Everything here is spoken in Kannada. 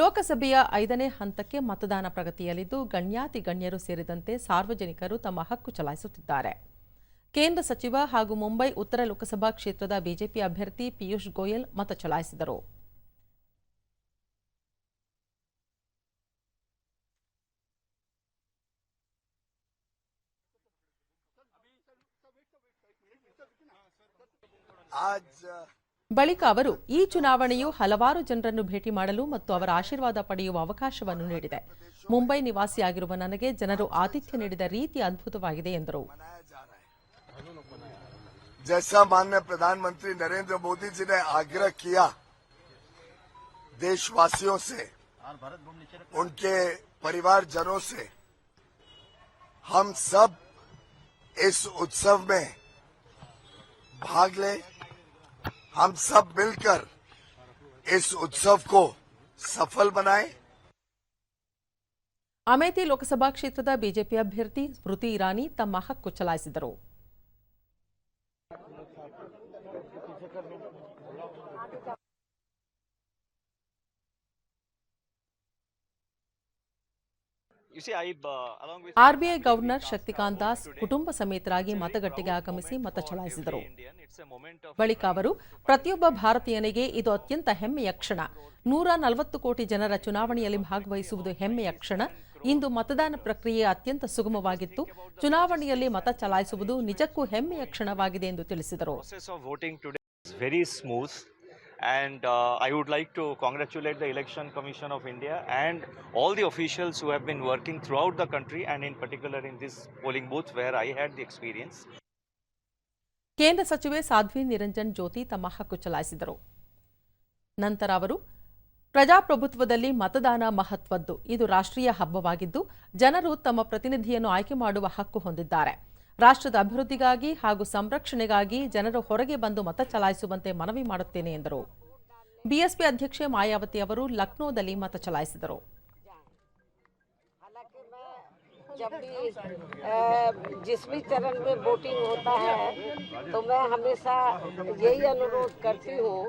ಲೋಕಸಭೆಯ ಐದನೇ ಹಂತಕ್ಕೆ ಮತದಾನ ಪ್ರಗತಿಯಲ್ಲಿದ್ದು, ಗಣ್ಯಾತಿ ಗಣ್ಯರು ಸೇರಿದಂತೆ ಸಾರ್ವಜನಿಕರು ತಮ್ಮ ಹಕ್ಕು ಚಲಾಯಿಸುತ್ತಿದ್ದಾರೆ. ಕೇಂದ್ರ ಸಚಿವ ಹಾಗೂ ಮುಂಬೈ ಉತ್ತರ ಲೋಕಸಭಾ ಕ್ಷೇತ್ರದ ಬಿಜೆಪಿ ಅಭ್ಯರ್ಥಿ ಪಿಯೂಷ್ ಗೋಯಲ್ ಮತ ಚಲಾಯಿಸಿದರು. आज ಬಳಿಕ ಅವರು ಈ ಚುನಾವಣೆಯು ಹಲವಾರು ಜನರನ್ನು ಭೇಟಿ ಮಾಡಲು ಮತ್ತು ಅವರ ಆಶೀರ್ವಾದ ಪಡೆಯುವ ಅವಕಾಶವನ್ನು ನೀಡಿದೆ ಮುಂಬೈ ನಿವಾಸಿಯಾಗಿರುವ ನನಗೆ ಜನರು ಆತಿಥ್ಯ ನೀಡಿದ ರೀತಿ ಅದ್ಭುತವಾಗಿದೆ ಎಂದರು मनाया जा रहा है जैसा माननीय प्रधानमंत्री नरेंद्र मोदी जी ने आग्रह किया देशवासियों से उनके परिवारजनों से हम सब इस उत्सव में भाग लें हम सब मिलकर इस उत्सव को सफल बनाएं ಅಮೇಥಿ ಲೋಕಸಭಾ ಕ್ಷೇತ್ರದ ಬಿಜೆಪಿ ಅಭ್ಯರ್ಥಿ ಸ್ಮೃತಿ ಇರಾನಿ ತಮ್ಮ ಹಕ್ಕು ಚಲಾಯಿಸಿದರು ಆರ್ಬಿಐ ಗವರ್ನರ್ ಶಕ್ತಿಕಾಂತ್ ದಾಸ್ ಕುಟುಂಬ ಸಮೇತರಾಗಿ ಮತಗಟ್ಟೆಗೆ ಆಗಮಿಸಿ ಮತ ಚಲಾಯಿಸಿದರು. ಬಳಿಕ ಅವರು ಪ್ರತಿಯೊಬ್ಬ ಭಾರತೀಯನಿಗೆ ಇದು ಅತ್ಯಂತ ಹೆಮ್ಮೆಯ ಕ್ಷಣ. ನೂರ ನಲವತ್ತು ಕೋಟಿ ಜನರ ಚುನಾವಣೆಯಲ್ಲಿ ಭಾಗವಹಿಸುವುದು ಹೆಮ್ಮೆಯ ಕ್ಷಣ. ಇಂದು ಮತದಾನ ಪ್ರಕ್ರಿಯೆ ಅತ್ಯಂತ ಸುಗಮವಾಗಿತ್ತು. ಚುನಾವಣೆಯಲ್ಲಿ ಮತ ಚಲಾಯಿಸುವುದು ನಿಜಕ್ಕೂ ಹೆಮ್ಮೆಯ ಕ್ಷಣವಾಗಿದೆ ಎಂದು ತಿಳಿಸಿದರು. And uh, I would like to congratulate the Election Commission of India and all the officials who have been working throughout the country and in particular in this polling booth where I had the experience. ಕೇಂದ್ರ ಸಚಿವೆ ಸಾಧ್ವಿ ನಿರಂಜನ್ ಜ್ಯೋತಿ ತಮ್ಮ ಹಕ್ಕು ಚಲಾಯಿಸಿದರು ನಂತರ ಅವರು ಪ್ರಜಾಪ್ರಭುತ್ವದಲ್ಲಿ ಮತದಾನ ಮಹತ್ವದ್ದು ಇದು ರಾಷ್ಟ್ರೀಯ ಹಬ್ಬವಾಗಿದ್ದು ಜನರು ತಮ್ಮ ಪ್ರತಿನಿಧಿಯನ್ನು ಆಯ್ಕೆ ಮಾಡುವ ಹಕ್ಕು ಹೊಂದಿದ್ದಾರೆ ರಾಷ್ಟ್ರದ ಅಭಿವೃದ್ಧಿಗಾಗಿ ಹಾಗೂ ಸಂರಕ್ಷಣೆಗಾಗಿ ಜನರು ಹೊರಗೆ ಬಂದು ಮತ ಚಲಾಯಿಸುವಂತೆ ಮನವಿ ಮಾಡುತ್ತೇನೆ ಎಂದರು ಬಿಎಸ್ಪಿ ಅಧ್ಯಕ್ಷೆ ಮಾಯಾವತಿ ಅವರು ಲಕ್ನೋದಲ್ಲಿ ಮತ ಚಲಾಯಿಸಿದರು हालांकि मैं जब भी अ, जिस भी चरण में वोटिंग होता है तो मैं हमेशा यही अनुरोध करती हूँ